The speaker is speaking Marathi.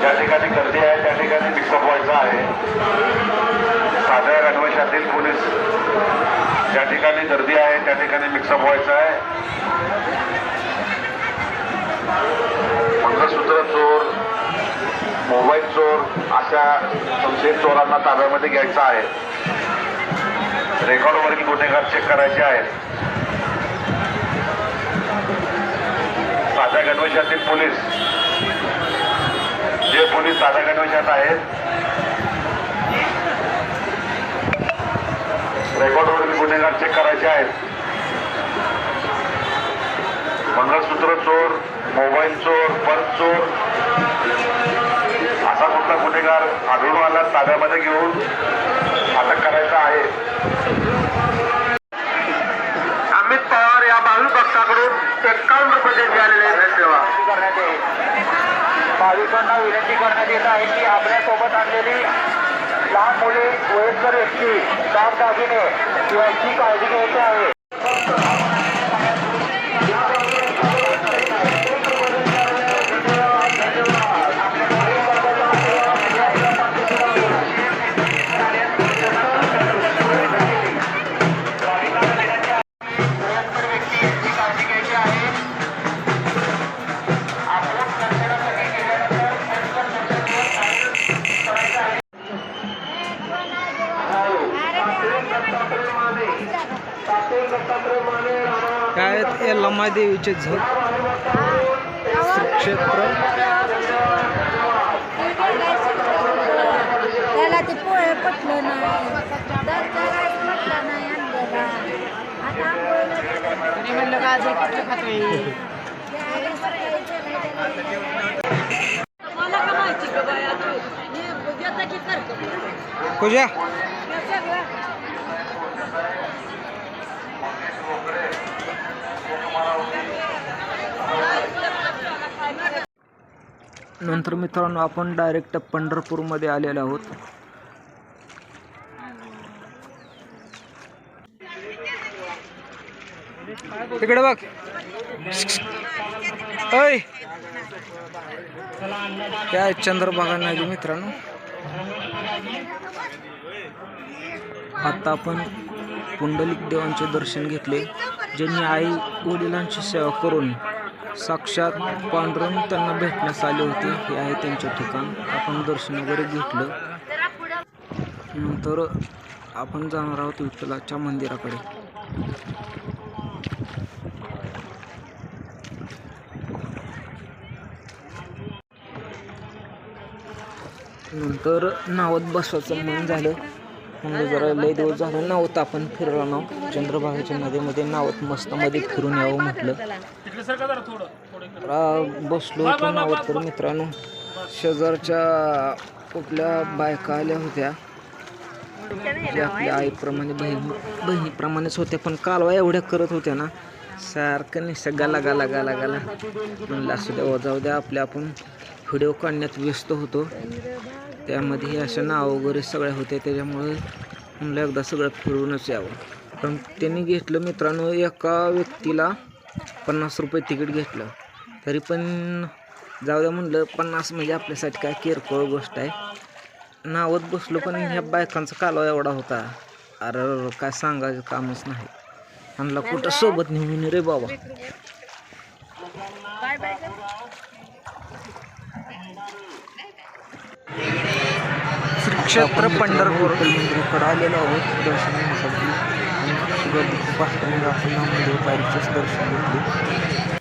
ज्या ठिकाणी गर्दी आहे त्या ठिकाणी मिक्सअप व्हायचं आहे. साध्या गणवेशातील पोलीस ज्या ठिकाणी गर्दी आहे त्या ठिकाणी मिक्सअप व्हायचं आहे. मंगळसूत्र चोर मोबाईल चोर अशा संशयित चोरांना ताब्यामध्ये घ्यायचं आहे. रेकॉर्डवरील गुन्हेगार चेक करायचे आहेत. साध्या गणवेशातील पोलीस जे पोलीस साध्या गणवेशात आहेत रेकॉर्डवरील गुन्हेगार चेक करायचे आहेत. मंगळसूत्र चोर मोबाईल चोर पर्स चोर असा कुठला गुन्हेगार आढळून आला ताब्यामध्ये घेऊन अटक करायचा आहे. করে একটি দাম দাবিনে কি কাজে যেতে হবে? काय यल्लामा देवीचे झग क्षेत्र त्याला ते पोळे पटलं नाही. पटलं नाही आता. म्हणलं का आज कुठलं खातोय? पूजा. नंतर मित्रांनो आपण डायरेक्ट पंढरपूरमध्ये आलेलो आहोत. तिकडे बघ. ओय. काय चंद्रभागा नाही मित्रांनो. आता आपण पुंडलिक देवांचे दर्शन घेतले ज्यांनी आई वडिलांची सेवा करून साक्षात पांडुरंग त्यांना भेटण्यास आले होते हे आहे त्यांचे ठिकाण. आपण दर्शन वगैरे घेतलं. नंतर आपण जाणार आहोत विठ्ठलाच्या मंदिराकडे. नंतर नावत बसवायचं मन झालं. म्हणलं जरा लय दिवस झालं नावत आपण फिरलो ना चंद्रभागेच्या नदीमध्ये नावत मस्त मध्ये फिरून यावं म्हटलं. बसलो होतो नावत तर मित्रांनो. शेजारच्या कुठल्या बायका आल्या होत्या. ज्या आपल्या आईप्रमाणे बहीण बहिणीप्रमाणेच होत्या पण कालवा एवढ्या करत होत्या ना. सारखं नाही गाला गाला गाला गाला. म्हणलं असू द्या हो, जाऊ द्या आपल्या आपण व्हिडिओ काढण्यात व्यस्त होतो. त्यामध्ये अशा नाव वगैरे सगळ्या होत्या त्याच्यामुळे म्हणलं एकदा सगळं फिरूनच यावं. पण त्यांनी घेतलं मित्रांनो एका व्यक्तीला पन्नास रुपये तिकीट घेतलं. तरी पण जाऊ द्या म्हणलं पन्नास म्हणजे आपल्यासाठी काय किरकोळ गोष्ट आहे. नावत बसलो पण ह्या बायकांचा कालवा एवढा होता. अरे काय सांगायचं कामच नाही. आणला कुठं सोबत नेऊन रे बाबा. श्री क्षेत्र पंढरपूर. मंदिराकडे आलेलो आहोत दर्शन घेण्यासाठी आणि गर्दी खूप असल्यामुळे आपण पायरीचंच दर्शन घेतले.